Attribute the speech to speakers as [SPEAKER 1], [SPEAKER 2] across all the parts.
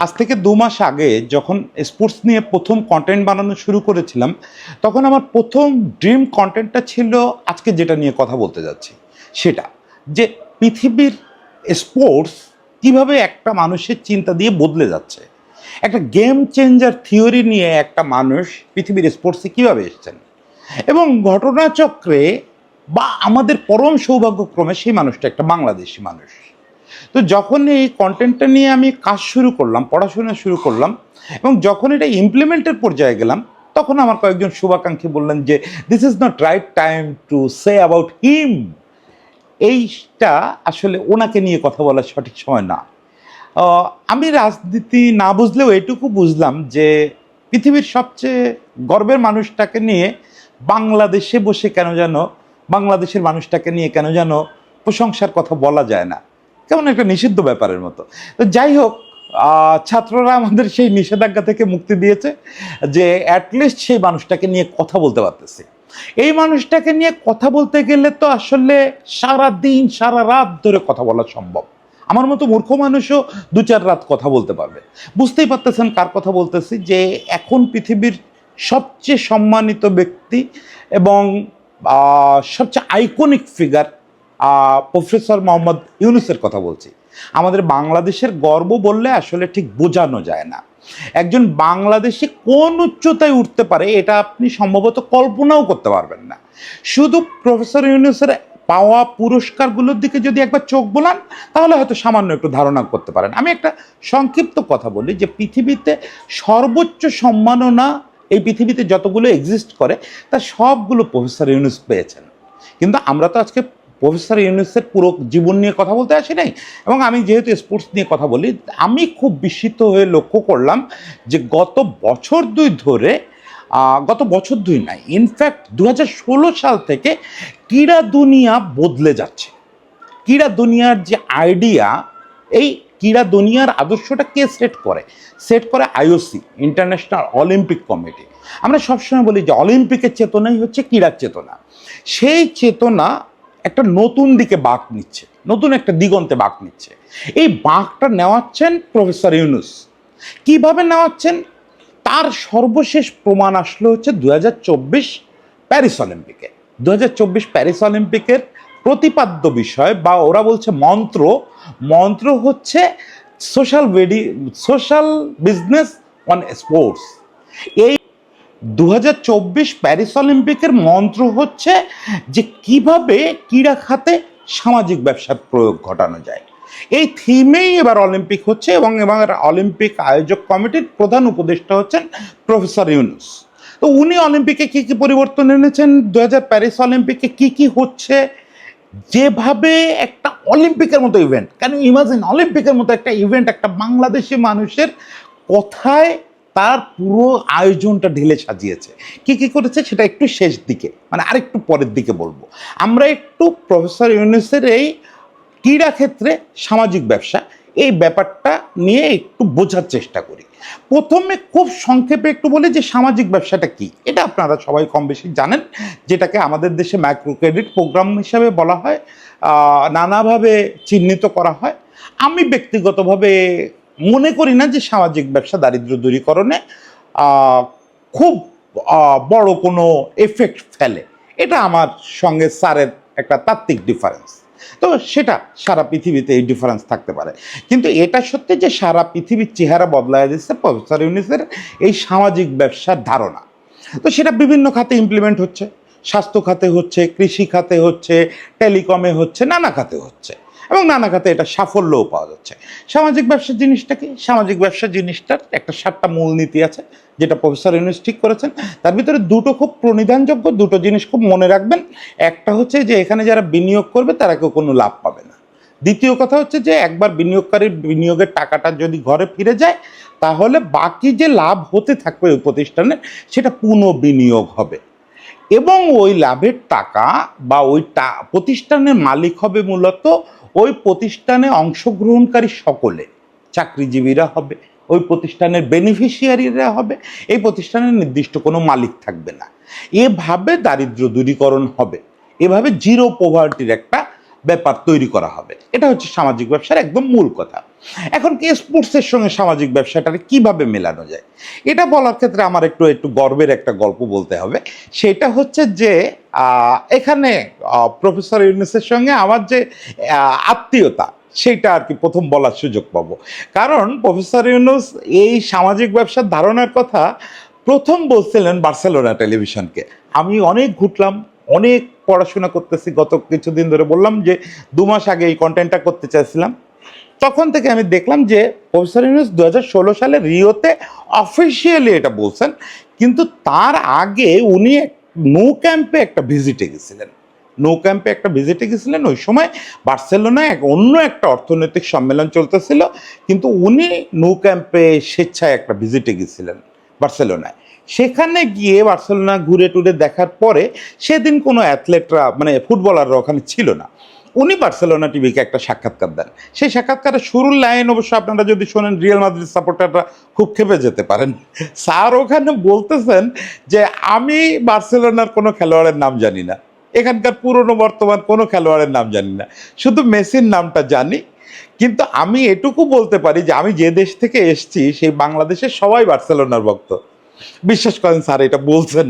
[SPEAKER 1] আজ থেকে দু মাস আগে যখন স্পোর্টস নিয়ে প্রথম কন্টেন্ট বানানো শুরু করেছিলাম, তখন আমার প্রথম ড্রিম কন্টেন্টটা ছিল আজকে যেটা নিয়ে কথা বলতে যাচ্ছি। সেটা যে পৃথিবীর স্পোর্টস কীভাবে একটা মানুষের চিন্তা দিয়ে বদলে যাচ্ছে। একটা গেম চেঞ্জার থিওরি নিয়ে একটা মানুষ পৃথিবীর স্পোর্টসে কীভাবে এসেছেন? এবং ঘটনাচক্রে বা আমাদের পরম সৌভাগ্যক্রমে সেই মানুষটা একটা বাংলাদেশি মানুষ। তো যখন এই কন্টেন্টটা নিয়ে আমি কাজ শুরু করলাম, পড়াশোনা শুরু করলাম এবং যখন এটা ইমপ্লিমেন্টের পর্যায়ে গেলাম, তখন আমার কয়েকজন শুভাকাঙ্ক্ষী বললেন যে this is not right time to say about him এইটা আসলে ওনাকে নিয়ে কথা বলার সঠিক সময় না। আমি রাজনীতি না বুঝলেও এটুকু বুঝলাম যে, পৃথিবীর সবচেয়ে গর্বের মানুষটাকে নিয়ে বাংলাদেশে বসে কেন যেন, বাংলাদেশের মানুষটাকে নিয়ে কেন যেন প্রশংসার কথা বলা যায় না। কেমন একটা নিষিদ্ধ ব্যাপারের মতো। তো যাই হোক ছাত্ররা আমাদের সেই নিষেধাজ্ঞা থেকে মুক্তি দিয়েছে যে অ্যাটলিস্ট সেই মানুষটাকে নিয়ে কথা বলতে পারতেছি। এই মানুষটাকে নিয়ে কথা বলতে গেলে তো আসলে সারা দিন সারা রাত ধরে কথা বলা সম্ভব। আমার মতো মূর্খ মানুষও দু চার রাত কথা বলতে পারবে। বুঝতেই পারতেছেন কার কথা বলতেছি? যে এখন পৃথিবীর সবচেয়ে সম্মানিত ব্যক্তি এবং সবচেয়ে আইকনিক ফিগার প্রফেসর মোহাম্মদ ইউনুসের কথা বলছি। আমাদের বাংলাদেশের গর্ব বললে আসলে ঠিক বোঝানো যায় না। একজন বাংলাদেশে কোন উচ্চতায় উঠতে পারে এটা আপনি সম্ভবত কল্পনাও করতে পারবেন না। শুধু প্রফেসর ইউনুসের পাওয়া পুরস্কারগুলোর দিকে যদি একবার চোখ বোলান, তাহলে হয়তো সামান্য একটু ধারণা করতে পারেন। আমি একটা সংক্ষিপ্ত কথা বলি যে পৃথিবীতে সর্বোচ্চ সম্মাননা এই পৃথিবীতে যতগুলো এক্সিস্ট করে তার সবগুলো প্রফেসর ইউনুস পেয়েছেন। কিন্তু আমরা তো আজকে প্রফেসর ইউনুসের পুরো জীবন নিয়ে কথা বলতে আসি নাই। এবং আমি যেহেতু স্পোর্টস নিয়ে কথা বলি, আমি খুব বিস্মিত হয়ে লক্ষ্য করলাম যে গত বছর দুই ধরে গত বছর দুই নাই ইনফ্যাক্ট দু হাজার ষোলো সাল থেকে ক্রীড়া দুনিয়া বদলে যাচ্ছে। ক্রীড়া দুনিয়ার যে আইডিয়া এই ক্রীড়া দুনিয়ার আদর্শটা কে সেট করে? সেট করে আইওসি ইন্টারন্যাশনাল অলিম্পিক কমিটি আমরা সবসময় বলি যে অলিম্পিকের চেতনাই হচ্ছে ক্রীড়ার চেতনা। সেই চেতনা একটা নতুন দিকে বাঁক নিচ্ছে, নতুন একটা দিগন্তে বাঁক নিচ্ছে। এই বাঁকটা নেওয়াচ্ছেন প্রফেসর ইউনুস। কীভাবে নেওয়াচ্ছেন? তার সর্বশেষ প্রমাণ আসলো হচ্ছে দু হাজার চব্বিশ প্যারিস অলিম্পিকে। দু হাজার চব্বিশ প্যারিস অলিম্পিকের প্রতিপাদ্য বিষয় বা ওরা বলছে মন্ত্র মন্ত্র হচ্ছে social social business on sports এই দু হাজার চব্বিশ প্যারিস অলিম্পিকের মন্ত্র হচ্ছে যে কীভাবে ক্রীড়া খাতে সামাজিক ব্যবসার প্রয়োগ ঘটানো যায়। এই থিমেই এবার অলিম্পিক হচ্ছে এবং এবার অলিম্পিক আয়োজক কমিটির প্রধান উপদেষ্টা হচ্ছেন প্রফেসর ইউনুস। তো উনি অলিম্পিকে কি কি পরিবর্তন এনেছেন? দু প্যারিস অলিম্পিকে কি কি হচ্ছে? যেভাবে একটা অলিম্পিকের মতো ইভেন্ট কেন ইমাজিন অলিম্পিকের মতো একটা ইভেন্ট একটা বাংলাদেশি মানুষের কথায় তার পুরো আয়োজনটা ঢেলে সাজিয়েছে। কি কি করেছে সেটা একটু শেষ দিকে মানে আরেকটু পরের দিকে বলব। আমরা একটু প্রফেসর ইউনুসের এই ক্রীড়া ক্ষেত্রে সামাজিক ব্যবসা, এই ব্যাপারটা নিয়ে একটু বোঝার চেষ্টা করি। প্রথমে খুব সংক্ষেপে একটু বলি যে সামাজিক ব্যবসাটা কি? এটা আপনারা সবাই কম বেশি জানেন, যেটাকে আমাদের দেশে মাইক্রো ক্রেডিট প্রোগ্রাম হিসাবে বলা হয়। নানাভাবে চিহ্নিত করা হয়। আমি ব্যক্তিগতভাবে মনে করি না যে সামাজিক ব্যবসা দারিদ্র দূরীকরণে খুব বড় কোনো এফেক্ট ফেলে। এটা আমার সঙ্গে স্যারের একটা তাত্ত্বিক ডিফারেন্স তো সেটা সারা পৃথিবীতে এই ডিফারেন্স থাকতে পারে। কিন্তু এটা সত্যি যে সারা পৃথিবীর চেহারা বদলায় দিচ্ছে প্রফেসর ইউনিসের এই সামাজিক ব্যবসার ধারণা। তো সেটা বিভিন্ন খাতে ইমপ্লিমেন্ট হচ্ছে। স্বাস্থ্য খাতে হচ্ছে, কৃষি খাতে হচ্ছে, টেলিকমে হচ্ছে, নানা খাতে হচ্ছে। এবং নানা খাতে এটা সাফল্যও পাওয়া যাচ্ছে। সামাজিক ব্যবসা জিনিসটা কি? সামাজিক ব্যবসা জিনিসটার একটা সাতটা মূলনীতি আছে, যেটা প্রফেসর ইউনুস ঠিক করেছেন। তার ভিতরে দুটো খুব প্রণিধানযোগ্য, দুটো জিনিস খুব মনে রাখবেন। একটা হচ্ছে যে এখানে যারা বিনিয়োগ করবে, তারা কেউ কোনো লাভ পাবে না। দ্বিতীয় কথা হচ্ছে যে একবার বিনিয়োগকারীর বিনিয়োগের টাকাটা যদি ঘরে ফিরে যায়, তাহলে বাকি যে লাভ হতে থাকবে ওই প্রতিষ্ঠানের সেটা পুনঃ বিনিয়োগ হবে। এবং ওই লাভের টাকা বা ওই প্রতিষ্ঠানের মালিক হবে মূলত ওই প্রতিষ্ঠানে অংশগ্রহণকারী সকলে। চাকরিজীবীরা হবে, ওই প্রতিষ্ঠানের বেনিফিশিয়ারিরা হবে, এই প্রতিষ্ঠানের নির্দিষ্ট কোনো মালিক থাকবে না। এভাবে দারিদ্র দূরীকরণ হবে। এভাবে জিরো পোভার্টির একটা ব্যাপার তৈরি করা হবে। এটা হচ্ছে সামাজিক ব্যবসার একদম মূল কথা। এখন কি স্পোর্টসের সঙ্গে সামাজিক ব্যবসাটাকে কীভাবে মেলানো যায়? এটা বলার ক্ষেত্রে আমার একটু একটু গর্বের একটা গল্প বলতে হবে। সেটা হচ্ছে যে এখানে প্রফেসর ইউনিসের সঙ্গে আমার যে আত্মীয়তা সেইটা আর কি প্রথম বলার সুযোগ পাবো। কারণ প্রফেসর ইউনুস এই সামাজিক ব্যবসার ধারণার কথা প্রথম বলছিলেন বার্সেলোনা টেলিভিশনকে। আমি অনেক ঘুরলাম, অনেক পড়াশোনা করতেছি, গত কিছুদিন ধরে বললাম যে দু মাস আগে এই কন্টেন্টটা করতে চাইছিলাম। তখন থেকে আমি দেখলাম যে প্রফেসর ইউনুস দু সালে রিওতে অফিসিয়ালি এটা বলছেন, কিন্তু তার আগে উনি নো ক্যাম্পে একটা ভিজিটে গেছিলেন। নো ক্যাম্পে একটা ভিজিটে গেছিলেন, ওই সময় বার্সেলোনায় এক অন্য একটা অর্থনৈতিক সম্মেলন চলতেছিল, কিন্তু উনি নো ক্যাম্পে স্বেচ্ছায় একটা ভিজিটে গেছিলেন বার্সেলোনায়। সেখানে গিয়ে বার্সেলোনা ঘুরে টুরে দেখার পরে সেদিন কোনো অ্যাথলেটরা মানে ফুটবলাররা ওখানে ছিল না। উনি বার্সেলোনা টিভিকে একটা সাক্ষাৎকার দেন। সেই সাক্ষাৎকারের শুরুর লাইন অবশ্য আপনারা যদি শোনেন, রিয়েল মাদ্রিদ সাপোর্টাররা খুব খেপে যেতে পারেন। স্যার ওখানে বলতেছেন যে, আমি বার্সেলোনার কোনো খেলোয়াড়ের নাম জানি না। এখানকার পুরনো বর্তমান কোনো খেলোয়াড়ের নাম জানি না। শুধু মেসির নামটা জানি। কিন্তু আমি এটুকু বলতে পারি যে, আমি যে দেশ থেকে এসেছি, সেই বাংলাদেশের সবাই বার্সেলোনার ভক্ত। বিশ্বাস করেন স্যার, এটা বলছেন।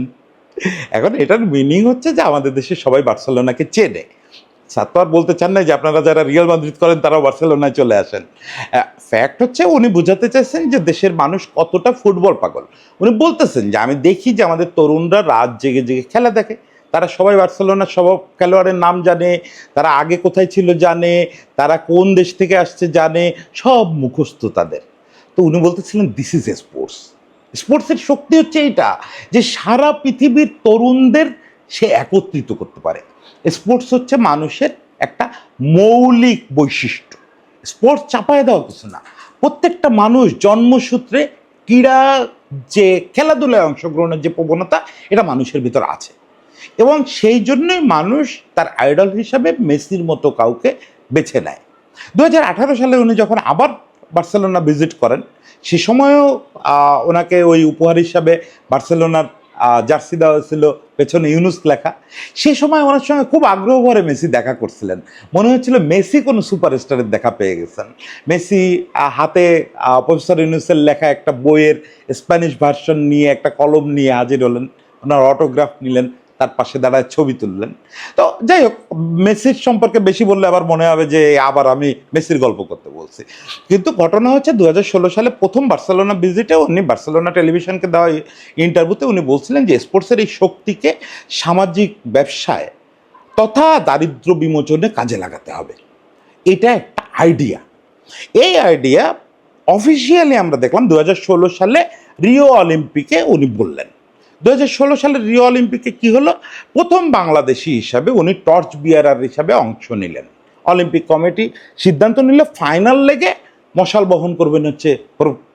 [SPEAKER 1] এখন এটার মিনিং হচ্ছে যে আমাদের দেশে সবাই বার্সেলোনাকে চেনে। স্যার তো আর বলতে চান না যে আপনারা যারা রিয়াল মাদ্রিদ করেন, তারাও বার্সেলোনায় চলে আসেন। ফ্যাক্ট হচ্ছে উনি বোঝাতে চাইছেন যে দেশের মানুষ কতটা ফুটবল পাগল। উনি বলতেছেন যে, আমি দেখি যে আমাদের তরুণরা রাত জেগে জেগে খেলা দেখে। তারা সবাই বার্সেলোনার সব খেলোয়াড়ের নাম জানে, তারা আগে কোথায় ছিল জানে, তারা কোন দেশ থেকে আসছে জানে, সব মুখস্থ তাদের। তো উনি বলতেছিলেন দিস ইজ এ স্পোর্টস স্পোর্টসের শক্তি হচ্ছে এইটা যে সারা পৃথিবীর তরুণদের সে একত্রিত করতে পারে। স্পোর্টস হচ্ছে মানুষের একটা মৌলিক বৈশিষ্ট্য। স্পোর্টস চাপায় দেওয়া কিছু না। প্রত্যেকটা মানুষ জন্মসূত্রে ক্রীড়া যে খেলাধুলায় অংশগ্রহণের যে প্রবণতা, এটা মানুষের ভিতর আছে। এবং সেই জন্যই মানুষ তার আইডল হিসাবে মেসির মতো কাউকে বেছে নেয়। দু হাজার আঠারো সালে উনি যখন আবার বার্সেলোনা ভিজিট করেন। সে সময়ও ওনাকে ওই উপহার হিসাবে বার্সেলোনার জার্সি দেওয়া হয়েছিল, পেছনে ইউনুস লেখা। সে সময় ওনার সঙ্গে খুব আগ্রহ ভরে মেসি দেখা করছিলেন। মনে হচ্ছিল মেসি কোনো সুপারস্টারের দেখা পেয়ে গেছেন। মেসি হাতে প্রফেসর ইউনুসের লেখা একটা বইয়ের স্প্যানিশ ভার্সন নিয়ে, একটা কলম নিয়ে হাজির হলেন। ওনার অটোগ্রাফ নিলেন। তার পাশে দাঁড়ায় ছবি তুললেন। তো যাই হোক, মেসির সম্পর্কে বেশি বললে আবার মনে হবে যে আবার আমি মেসির গল্প করতে বলছি। কিন্তু ঘটনা হচ্ছে দু হাজার ষোলো সালে প্রথম বার্সেলোনা ভিজিটে উনি বার্সেলোনা টেলিভিশনকে দেওয়া ইন্টারভিউতে উনি বলছিলেন যে স্পোর্টসের এই শক্তিকে সামাজিক ব্যবসায় তথা দারিদ্র বিমোচনে কাজে লাগাতে হবে। এটা একটা আইডিয়া এই আইডিয়া অফিসিয়ালি আমরা দেখলাম দু হাজার ষোলো সালে রিও অলিম্পিকে উনি বললেন। দু হাজার ষোলো সালের রিও অলিম্পিকে কি হলো? প্রথম বাংলাদেশি হিসাবে উনি টর্চ বিয়ারার হিসাবে অংশ নিলেন। অলিম্পিক কমিটি সিদ্ধান্ত নিল, ফাইনাল লেগে মশাল বহন করবেন হচ্ছে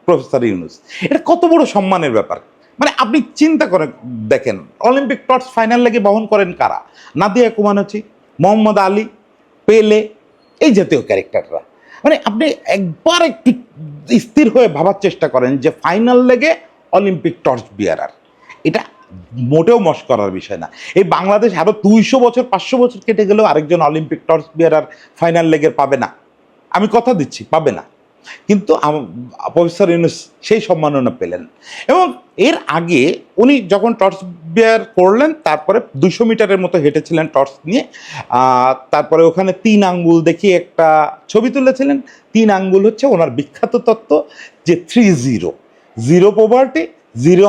[SPEAKER 1] প্রফেসর ইউনুস। এটা কত বড় সম্মানের ব্যাপার। মানে আপনি চিন্তা করে দেখেন, অলিম্পিক টর্চ ফাইনাল লেগে বহন করেন কারা? নাদিয়া কুমানচি মোহাম্মদ আলী, পেলে, এই জাতীয় ক্যারেক্টাররা। মানে আপনি একবার একটু স্থির হয়ে ভাবার চেষ্টা করেন যে ফাইনাল লেগে অলিম্পিক টর্চ বিয়ারার। এটা মোটেও মশ করার বিষয় না। এই বাংলাদেশ আরও দুইশো বছর, পাঁচশো বছর কেটে গেলেও আরেকজন অলিম্পিক টর্চ বিয়ারার ফাইনাল লেগের পাবে না। আমি কথা দিচ্ছি, পাবে না। কিন্তু প্রফেসর ইউনুস সেই সম্মাননা পেলেন। এবং এর আগে উনি যখন টর্চ বিয়ার করলেন, তারপরে দুশো মিটারের মতো হেঁটেছিলেন টর্চ নিয়ে। তারপরে ওখানে তিন আঙ্গুল দেখিয়ে একটা ছবি তুলেছিলেন। তিন আঙ্গুল হচ্ছে ওনার বিখ্যাত তত্ত্ব যে three zero zero poverty zero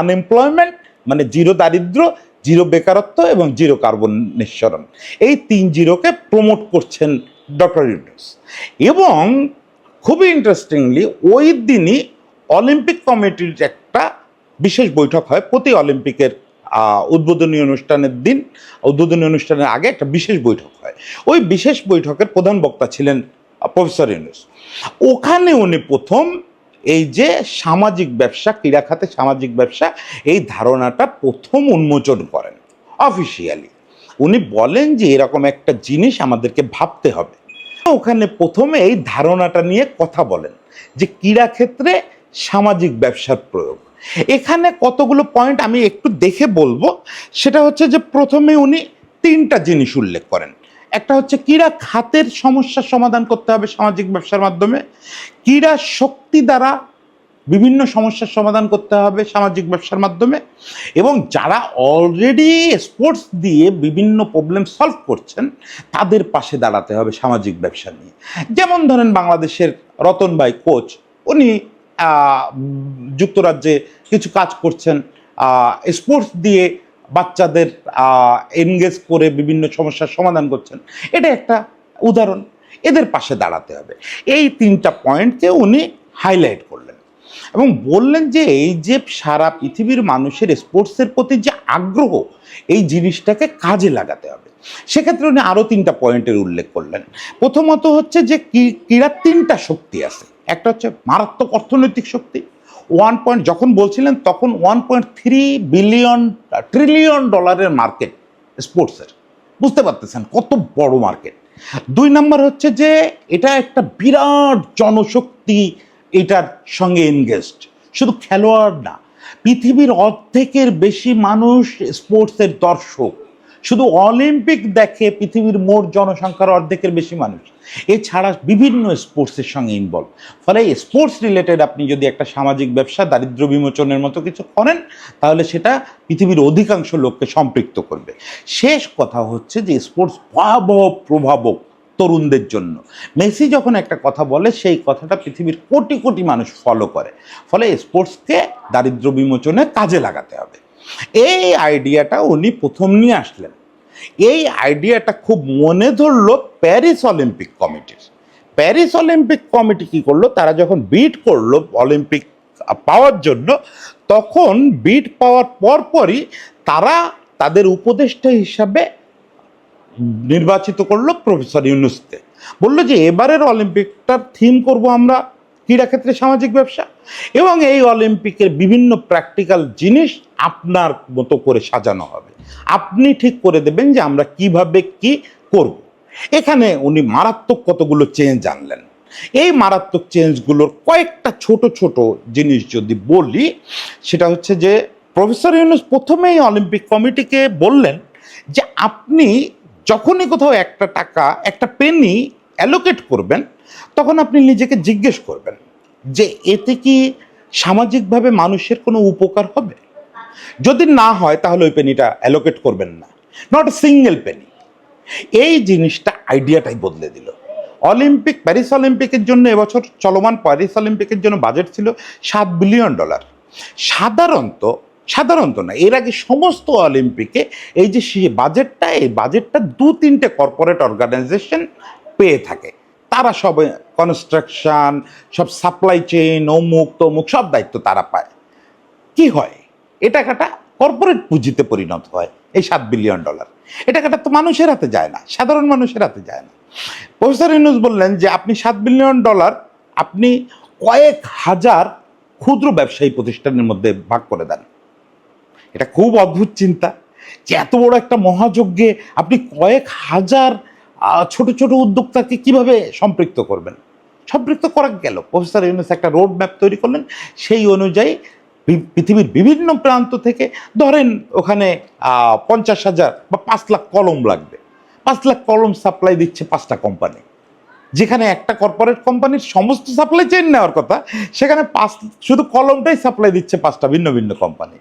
[SPEAKER 1] unemployment মানে জিরো দারিদ্র জিরো বেকারত্ব এবং জিরো কার্বন নিঃসরণ। এই তিন জিরোকে প্রমোট করছেন ডক্টর ইউনুস এবং খুবই ইন্টারেস্টিংলি ওই দিনই অলিম্পিক কমিটির একটা বিশেষ বৈঠক হয় প্রতি অলিম্পিকের উদ্বোধনী অনুষ্ঠানের দিন, উদ্বোধনী অনুষ্ঠানের আগে একটা বিশেষ বৈঠক হয়। ওই বিশেষ বৈঠকের প্রধান বক্তা ছিলেন প্রফেসর ইউনুস ওখানে উনি প্রথম এই যে সামাজিক ব্যবসা, ক্রীড়া খাতে সামাজিক ব্যবসা, এই ধারণাটা প্রথম উন্মোচন করেন অফিসিয়ালি উনি বলেন যে এরকম একটা জিনিস আমাদেরকে ভাবতে হবে। ওখানে প্রথমে এই ধারণাটা নিয়ে কথা বলেন যে ক্রীড়া ক্ষেত্রে সামাজিক ব্যবসার প্রয়োগ। এখানে কতগুলো পয়েন্ট আমি একটু দেখে বলব। সেটা হচ্ছে যে প্রথমে উনি তিনটা জিনিস উল্লেখ করেন। একটা হচ্ছে ক্রীড়া খাতের সমস্যার সমাধান করতে হবে সামাজিক ব্যবসার মাধ্যমে। ক্রীড়া শক্তি দ্বারা বিভিন্ন সমস্যার সমাধান করতে হবে সামাজিক ব্যবসার মাধ্যমে। এবং যারা অলরেডি স্পোর্টস দিয়ে বিভিন্ন প্রবলেম সলভ করছেন, তাদের পাশে দাঁড়াতে হবে সামাজিক ব্যবসা নিয়ে। যেমন ধরেন বাংলাদেশের রতন ভাই কোচ উনি যুক্তরাজ্যে কিছু কাজ করছেন। স্পোর্টস দিয়ে বাচ্চাদের এনগেজ করে বিভিন্ন সমস্যার সমাধান করছেন। এটা একটা উদাহরণ। এদের পাশে দাঁড়াতে হবে। এই তিনটা পয়েন্টকে উনি হাইলাইট করলেন। এবং বললেন যে, এই যে সারা পৃথিবীর মানুষের স্পোর্টসের প্রতি যে আগ্রহ, এই জিনিসটাকে কাজে লাগাতে হবে। সেক্ষেত্রে উনি আরও তিনটা পয়েন্টের উল্লেখ করলেন। প্রথমত হচ্ছে যে ক্রীড়ার তিনটা শক্তি আছে। একটা হচ্ছে মারাত্মক অর্থনৈতিক শক্তি ওয়ান পয়েন্ট যখন বলছিলেন, তখন one point three billion trillion ডলারের মার্কেট স্পোর্টসের বুঝতে পারতেছেন, কত বড় মার্কেট দুই নম্বর হচ্ছে যে, এটা একটা বিরাট জনশক্তি, এটার সঙ্গে এনগেজড শুধু খেলোয়াড় না, পৃথিবীর অর্ধেকের বেশি মানুষ স্পোর্টসের দর্শক। শুধু অলিম্পিক দেখে পৃথিবীর মোট জনসংখ্যার অর্ধেকের বেশি মানুষ। এছাড়া বিভিন্ন স্পোর্টসের সঙ্গে ইনভলভ ফলে স্পোর্টস রিলেটেড আপনি যদি একটা সামাজিক ব্যবসা দারিদ্র বিমোচনের মতো কিছু করেন, তাহলে সেটা পৃথিবীর অধিকাংশ লোককে সম্পৃক্ত করবে। শেষ কথা হচ্ছে যে স্পোর্টস ভয়াবহ প্রভাবক তরুণদের জন্য। মেসি যখন একটা কথা বলে, সেই কথাটা পৃথিবীর কোটি কোটি মানুষ ফলো করে। ফলে স্পোর্টসকে দারিদ্র বিমোচনে কাজে লাগাতে হবে। এই আইডিয়াটা উনি প্রথম নিয়ে আসলেন। এই আইডিয়াটা খুব মনে ধরলো প্যারিস অলিম্পিক কমিটির। প্যারিস অলিম্পিক কমিটি কি করল? তারা যখন বিট করল অলিম্পিক পাওয়ার জন্য, তখন বিট পাওয়ার পরপরই তারা তাদের উপদেষ্টা হিসাবে নির্বাচিত করল প্রফেসর ইউনুসকে। বলল যে, এবারের অলিম্পিকটার থিম করব আমরা ক্রীড়াক্ষেত্রে সামাজিক ব্যবসা এবং এই অলিম্পিকের বিভিন্ন প্র্যাকটিক্যাল জিনিস আপনার মতো করে সাজানো হবে। আপনি ঠিক করে দেবেন যে আমরা কীভাবে কি করব। এখানে উনি মারাত্মক কতগুলো চেঞ্জ আনলেন। এই মারাত্মক চেঞ্জগুলোর কয়েকটা ছোট ছোট জিনিস যদি বলি, সেটা হচ্ছে যে প্রফেসর ইউনুস প্রথমেই অলিম্পিক কমিটিকে বললেন যে আপনি যখনই কোথাও একটা টাকা, একটা পেনি অ্যালোকেট করবেন, তখন আপনি নিজেকে জিজ্ঞেস করবেন যে এতে কি সামাজিকভাবে মানুষের কোনো উপকার হবে? যদি না হয়, তাহলে ওই পেনিটা অ্যালোকেট করবেন না। নট সিঙ্গেল পেনি এই জিনিসটা আইডিয়াটাই বদলে দিল। অলিম্পিক প্যারিস অলিম্পিকের জন্য এবছর চলমান প্যারিস অলিম্পিকের জন্য বাজেট ছিল সাত বিলিয়ন ডলার সাধারণত সাধারণত না, এর আগে সমস্ত অলিম্পিকে এই যে সে বাজেটটা এই বাজেটটা দু তিনটে কর্পোরেট অর্গানাইজেশন পেয়ে থাকে। তারা সব কনস্ট্রাকশন সব সাপ্লাই চেইন অমুক তমুক সব দায়িত্ব তারা পায়। কি হয়? এ টাকাটা কর্পোরেট পুঁজিতে পরিণত হয়, এই সাত বিলিয়ন ডলার এ টাকাটা তো মানুষের হাতে যায় না, সাধারণ মানুষের হাতে যায় না। প্রফেসর ইউনুস বললেন যে, আপনি সাত বিলিয়ন ডলার আপনি কয়েক হাজার ক্ষুদ্র ব্যবসায়ী প্রতিষ্ঠানের মধ্যে ভাগ করে দেন। এটা খুব অদ্ভুত চিন্তা যে, এত বড় একটা মহাযজ্ঞে আপনি কয়েক হাজার ছোট ছোট উদ্যোক্তাকে কীভাবে সম্পৃক্ত করবেন? সম্পৃক্ত করা গেল। প্রফেসর ইউনুস একটা রোড ম্যাপ তৈরি করলেন। সেই অনুযায়ী পৃথিবীর বিভিন্ন প্রান্ত থেকে ধরেন ওখানে পঞ্চাশ হাজার বা পাঁচ লাখ কলম লাগবে। পাঁচ লাখ কলম সাপ্লাই দিচ্ছে পাঁচটা কোম্পানি। যেখানে একটা কর্পোরেট কোম্পানির সমস্ত সাপ্লাই চেইন নেওয়ার কথা, সেখানে পাঁচ, শুধু কলমটাই সাপ্লাই দিচ্ছে পাঁচটা ভিন্ন ভিন্ন company.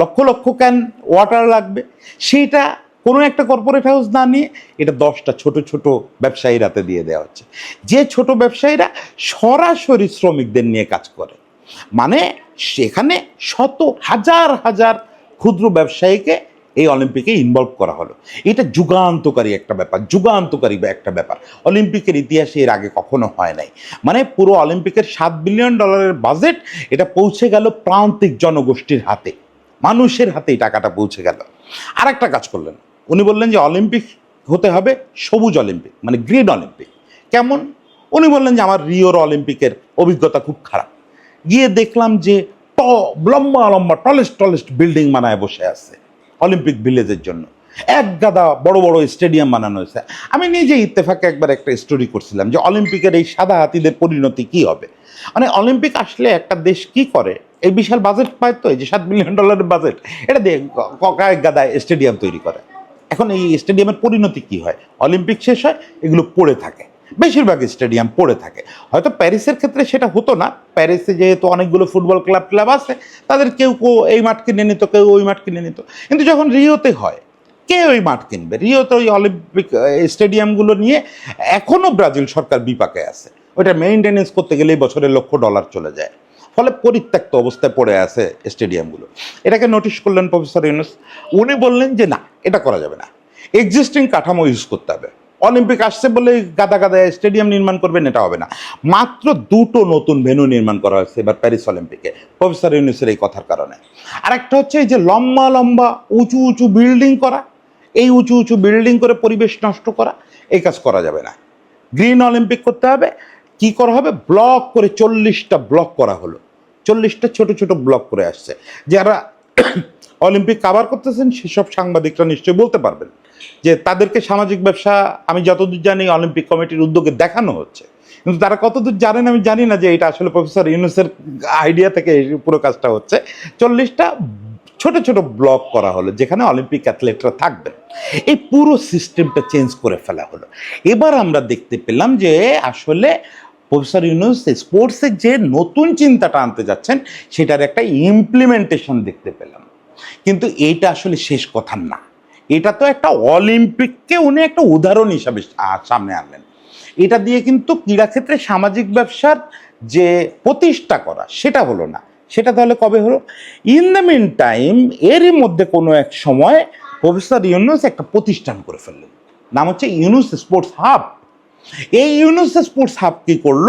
[SPEAKER 1] Lakh lakh can water লাগবে। সেটা কোনো একটা কর্পোরেট হাউস না নিয়ে এটা দশটা ছোট ছোট ব্যবসায়ীরাতে দিয়ে দেওয়া হচ্ছে। যে ছোট ব্যবসায়ীরা সরাসরি শ্রমিকদের নিয়ে কাজ করে মানে সেখানে শত হাজার হাজার ক্ষুদ্র ব্যবসায়ীকে এই অলিম্পিকে ইনভলভ করা হলো। এটা যুগান্তকারী একটা ব্যাপার, যুগান্তকারী একটা ব্যাপার। অলিম্পিকের ইতিহাসে এর আগে কখনো হয় নাই। মানে পুরো অলিম্পিকের সাত বিলিয়ন ডলারের বাজেট এটা পৌঁছে গেল প্রান্তিক জনগোষ্ঠীর হাতে। মানুষের হাতে এই টাকাটা পৌঁছে গেল। আর একটা কাজ করলেন। উনি বললেন যে অলিম্পিক হতে হবে সবুজ অলিম্পিক মানে গ্রিন অলিম্পিক। কেমন? উনি বললেন যে আমার রিওর অলিম্পিকের অভিজ্ঞতা খুব খারাপ। গিয়ে দেখলাম যে ট, লম্বা লম্বা টলেস্ট টলেস্ট বিল্ডিং বানায় বসে আছে, অলিম্পিক ভিলেজের জন্য। এক গাদা বড় বড় স্টেডিয়াম বানানো হয়েছে। আমি নিজে ইত্তেফাকে একবার একটা স্টোরি করছিলাম যে অলিম্পিকের এই সাদা হাতিদের পরিণতি কি হবে। মানে অলিম্পিক আসলে একটা দেশ কি করে? এই বিশাল বাজেট পায় তো, এই যে সাত মিলিয়ন ডলারের বাজেট এটা দিয়ে ক- ক- কয়েক গাদা স্টেডিয়াম তৈরি করে। এখন এই স্টেডিয়ামের পরিণতি কি হয়? অলিম্পিক শেষ হয়, এগুলো পড়ে থাকে। বেশিরভাগ স্টেডিয়াম পড়ে থাকে। হয়তো প্যারিসের ক্ষেত্রে সেটা হতো না। প্যারিসে যেহেতু অনেকগুলো ফুটবল ক্লাব ক্লাব আছে, তাদের কেউ কেউ এই মাঠ কিনে নিত, কেউ ওই মাঠ কিনে নিত। কিন্তু যখন রিওতে হয়, কে ওই মাঠ কিনবে? রিওতে ওই অলিম্পিক স্টেডিয়ামগুলো নিয়ে এখনও ব্রাজিল সরকার বিপাকে আছে। ওইটা মেইনটেনেন্স করতে গেলেই বছরে লক্ষ ডলার চলে যায়। ফলে পরিত্যক্ত অবস্থায় পড়ে আছে স্টেডিয়ামগুলো। এটাকে নোটিশ করলেন প্রফেসর ইউনুস। উনি বললেন যে, না, এটা করা যাবে না। এক্সিস্টিং কাঠামো ইউজ করতে হবে। অলিম্পিক আসছে বলে গাদা গাদা স্টেডিয়াম নির্মাণ করবেন, এটা হবে না। মাত্র দুটো নতুন ভেনু নির্মাণ করা হয়েছে এবার প্যারিস অলিম্পিকে, প্রফেসর ইউনুসের এই কথার কারণে। আরেকটা হচ্ছে এই যে লম্বা লম্বা উঁচু উঁচু বিল্ডিং করা, এই উঁচু উঁচু বিল্ডিং করে পরিবেশ নষ্ট করা, এই কাজ করা যাবে না। গ্রিন অলিম্পিক করতে হবে, কি করা হবে? ব্লক করে চল্লিশটা ব্লক করা হলো। চল্লিশটা ছোট ছোট ব্লক করে আসছে। যারা অলিম্পিক কাভার করতেছেন, সেসব সাংবাদিকরা নিশ্চয়ই বলতে পারবেন। যে তাদেরকে সামাজিক ব্যবসা, আমি যতদূর জানি অলিম্পিক কমিটির উদ্যোগে দেখানো হচ্ছে। কিন্তু তারা কতদূর জানেন, আমি জানি না যে এটা আসলে প্রফেসর ইউনুসের আইডিয়া থেকে পুরো কাজটা হচ্ছে। চল্লিশটা ছোট ছোট ব্লক করা হলো, যেখানে অলিম্পিক অ্যাথলেটরা থাকবেন। এই পুরো সিস্টেমটা চেঞ্জ করে ফেলা হলো। এবার আমরা দেখতে পেলাম যে আসলে প্রফেসর ইউনুস স্পোর্টসের যে নতুন চিন্তাটা আনতে যাচ্ছেন, সেটার একটা ইমপ্লিমেন্টেশন দেখতে পেলাম। কিন্তু এইটা আসলে শেষ কথা না। এটা তো একটা অলিম্পিককে উনি একটা উদাহরণ হিসাবে সামনে আনলেন। এটা দিয়ে কিন্তু ক্রীড়াক্ষেত্রে সামাজিক ব্যবসার যে প্রতিষ্ঠা করা, সেটা হলো না। সেটা তাহলে কবে হলো? ইন দ্য মিন টাইম এরই মধ্যে কোনো এক সময় প্রফেসর ইউনুস একটা প্রতিষ্ঠান করে ফেললেন। নাম হচ্ছে ইউনুস স্পোর্টস হাব। এই ইউনুস স্পোর্টস হাব কি করল?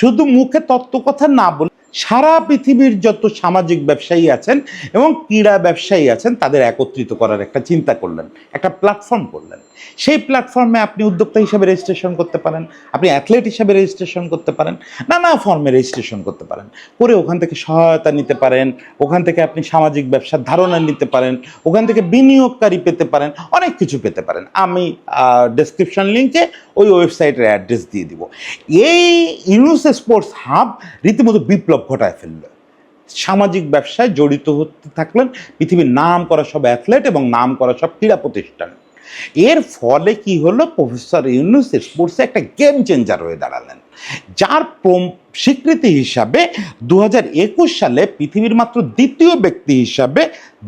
[SPEAKER 1] শুধু মুখে তত্ত্ব কথা না বলে সারা পৃথিবীর যত সামাজিক ব্যবসায়ী আছেন এবং ক্রীড়া ব্যবসায়ী আছেন, তাদের একত্রিত করার একটা চিন্তা করলেন, একটা প্ল্যাটফর্ম করলেন। সেই প্ল্যাটফর্মে আপনি উদ্যোক্তা হিসাবে রেজিস্ট্রেশন করতে পারেন, আপনি অ্যাথলেট হিসাবে রেজিস্ট্রেশন করতে পারেন, নানা ফর্মে রেজিস্ট্রেশন করতে পারেন। করে ওখান থেকে সহায়তা নিতে পারেন, ওখান থেকে আপনি সামাজিক ব্যবসার ধারণা নিতে পারেন, ওখান থেকে বিনিয়োগকারী পেতে পারেন, অনেক কিছু পেতে পারেন। আমি ডেসক্রিপশন লিঙ্কে ওই ওয়েবসাইটের অ্যাড্রেস দিয়ে দিব। এই ইউনুস স্পোর্টস হাব রীতিমতো বিপ্লব ঘটায় ফেলল। সামাজিক ব্যবসায় জড়িত হতে থাকলেন পৃথিবীর নাম করা সব অ্যাথলেট এবং নাম করা সব ক্রীড়া প্রতিষ্ঠান। এর ফলে কি হলো? প্রফেসর ইউনুস স্পোর্টসে একটা গেম চেঞ্জার হয়ে দাঁড়ালেন। যার স্বীকৃতি হিসাবে দু হাজার একুশ সালে পৃথিবীর মাত্র দ্বিতীয় ব্যক্তি হিসাবে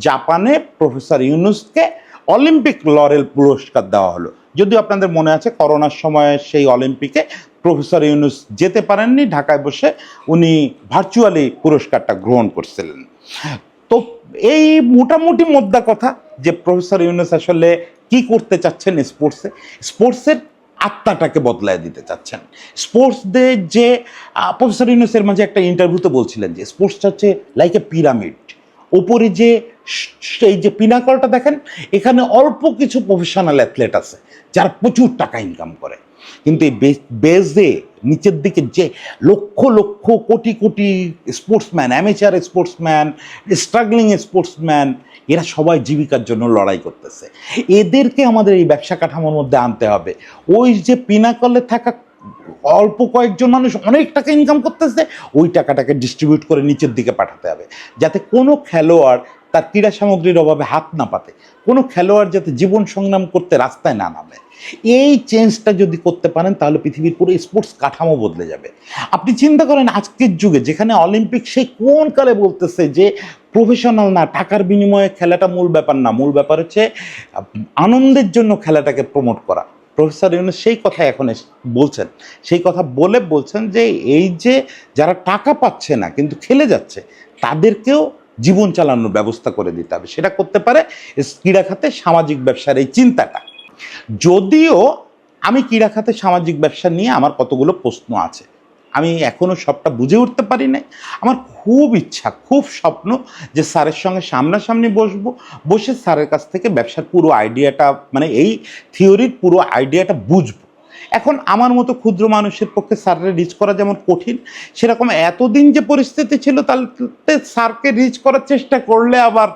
[SPEAKER 1] জাপানে প্রফেসর ইউনুসকে অলিম্পিক লরেল পুরস্কার দেওয়া হলো। যদিও আপনাদের মনে আছে করোনার সময় সেই অলিম্পিকে প্রফেসর ইউনুস যেতে পারেননি, ঢাকায় বসে উনি ভার্চুয়ালি পুরস্কারটা গ্রহণ করছিলেন। তো এই মোটামুটি মোদ্দা কথা যে প্রফেসর ইউনুস আসলে কি করতে চাচ্ছেন স্পোর্টসে? স্পোর্টসের আত্মাটাকে বদলায় দিতে চাচ্ছেন। স্পোর্টসদের যে প্রফেসর ইউনুসের মাঝে একটা ইন্টারভিউতে বলছিলেন যে স্পোর্টসটা হচ্ছে লাইক এ পিরামিড ওপরে যে এই যে পিনাকলটা দেখেন, এখানে অল্প কিছু প্রফেশনাল অ্যাথলেট আছে, যারা প্রচুর টাকা ইনকাম করে। কিন্তু এই বেজে নিচের দিকে যে lakh lakh, crore crore sportsman amateur sportsman struggling sportsman এরা সবাই জীবিকার জন্য লড়াই করতেছে। এদেরকে আমাদের এই ব্যবসা কাঠামোর মধ্যে আনতে হবে। ওই যে পিনাকলে থাকা অল্প কয়েকজন মানুষ অনেক টাকা ইনকাম করতেছে, ওই টাকাটাকে ডিস্ট্রিবিউট করে নিচের দিকে পাঠাতে হবে। যাতে কোনো খেলোয়াড় তার ক্রীড়া সামগ্রীর অভাবে হাত না পাতে। কোনো খেলোয়াড় যাতে জীবন সংগ্রাম করতে রাস্তায় না নামে। এই চেঞ্জটা যদি করতে পারেন, তাহলে পৃথিবীর পুরো স্পোর্টস কাঠামো বদলে যাবে। আপনি চিন্তা করেন আজকের যুগে, যেখানে অলিম্পিক সেই কোন কালে বলতেছে যে প্রফেশনাল না, টাকার বিনিময়ে খেলাটা মূল ব্যাপার না। মূল ব্যাপার হচ্ছে, আনন্দের জন্য খেলাটাকে প্রমোট করা। প্রফেসর ইউনুস সেই কথা এখন বলছেন। সেই কথা বলে বলছেন যে, এই যে যারা টাকা পাচ্ছে না, কিন্তু খেলে যাচ্ছে, তাদেরকেও জীবন চালানোর ব্যবস্থা করে দিতে হবে। সেটা করতে পারে ক্রীড়া খাতে সামাজিক ব্যবসার এই চিন্তাটা। যদিও আমি ক্রীড়া খাতে সামাজিক ব্যবসা নিয়ে আমার কতগুলো প্রশ্ন আছে। আমি এখনও সবটা বুঝে উঠতে পারি নাই। আমার খুব ইচ্ছা, খুব স্বপ্ন যে স্যারের সঙ্গে সামনাসামনি বসবো, বসে স্যারের কাছ থেকে ব্যবসার পুরো আইডিয়াটা মানে এই থিওরির পুরো আইডিয়াটা বুঝব। এখন আমার মতো ক্ষুদ্র মানুষের পক্ষে স্যারের রিচ করা যেমন কঠিন, সেরকম এতদিন যে পরিস্থিতি ছিল তাতে স্যারকে রিচ করার চেষ্টা করলে আবার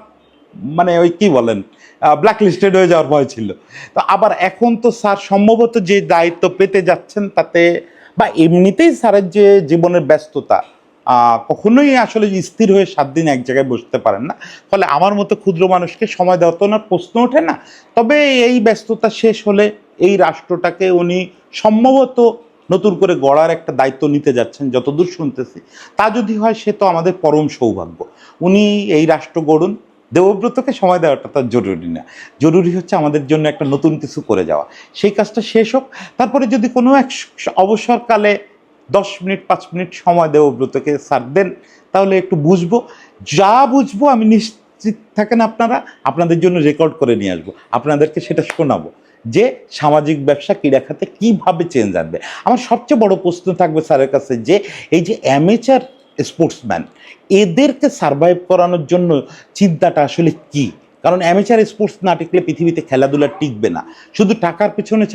[SPEAKER 1] মানে ওই কি বলেন ব্ল্যাক লিস্টেড হয়ে যাওয়ার ভয় ছিল। তো আবার এখন তো স্যার সম্ভবত যে দায়িত্ব পেতে যাচ্ছেন তাতে বা এমনিতেই স্যারের যে জীবনের ব্যস্ততা কখনোই আসলে স্থির হয়ে সাত দিন এক জায়গায় বসতে পারেন না। ফলে আমার মতো ক্ষুদ্র মানুষকে সময় দেওয়া তো ওনার প্রশ্ন ওঠে না। তবে এই ব্যস্ততা শেষ হলে এই রাষ্ট্রটাকে উনি সম্ভবত নতুন করে গড়ার একটা দায়িত্ব নিতে যাচ্ছেন, যতদূর শুনতেছি। তা যদি হয় সে তো আমাদের পরম সৌভাগ্য। উনি এই রাষ্ট্র গড়ুন দেবব্রতকে সময় দেওয়াটা তার জরুরি না। জরুরি হচ্ছে আমাদের জন্য একটা নতুন কিছু করে যাওয়া। সেই কাজটা শেষ হোক। তারপরে যদি কোনো এক অবসরকালে দশ মিনিট, পাঁচ মিনিট সময় দেবব্রতকে সার দেন, তাহলে একটু বুঝব। যা বুঝব আমি নিশ্চিত থাকেন আপনারা, আপনাদের জন্য রেকর্ড করে নিয়ে আসব। আপনাদেরকে সেটা শোনাবো যে সামাজিক ব্যবসা ক্রীড়া খাতে কীভাবে চেঞ্জ আনবে আমার সবচেয়ে বড় প্রশ্ন থাকবে স্যারের কাছে যে, এই যে অ্যামেচার স্পোর্টসম্যান এদেরকে সার্ভাইভ করানোর জন্য চিন্তাটা আসলে কি? কারণ অ্যামেচার স্পোর্টস না টিকলে পৃথিবীতে খেলাধুলা টিকবে না। শুধু টাকার পিছনে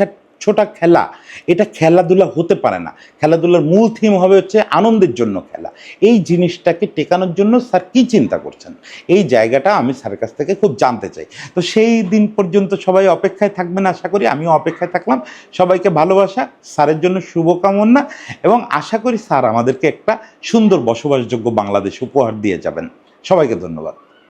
[SPEAKER 1] ছোটা খেলা, এটা খেলাধুলা হতে পারে না। খেলাধুলার মূল থিম হবে হচ্ছে আনন্দের জন্য খেলা। এই জিনিসটাকে টেকানোর জন্য স্যার কি চিন্তা করছেন? এই জায়গাটা আমি স্যারের কাছ থেকে খুব জানতে চাই। তো সেই দিন পর্যন্ত সবাই অপেক্ষায় থাকবেন আশা করি, আমিও অপেক্ষায় থাকলাম। সবাইকে ভালোবাসা, স্যারের জন্য শুভকামনা এবং আশা করি স্যার আমাদেরকে একটা সুন্দর বসবাসযোগ্য বাংলাদেশ উপহার দিয়ে যাবেন। সবাইকে ধন্যবাদ।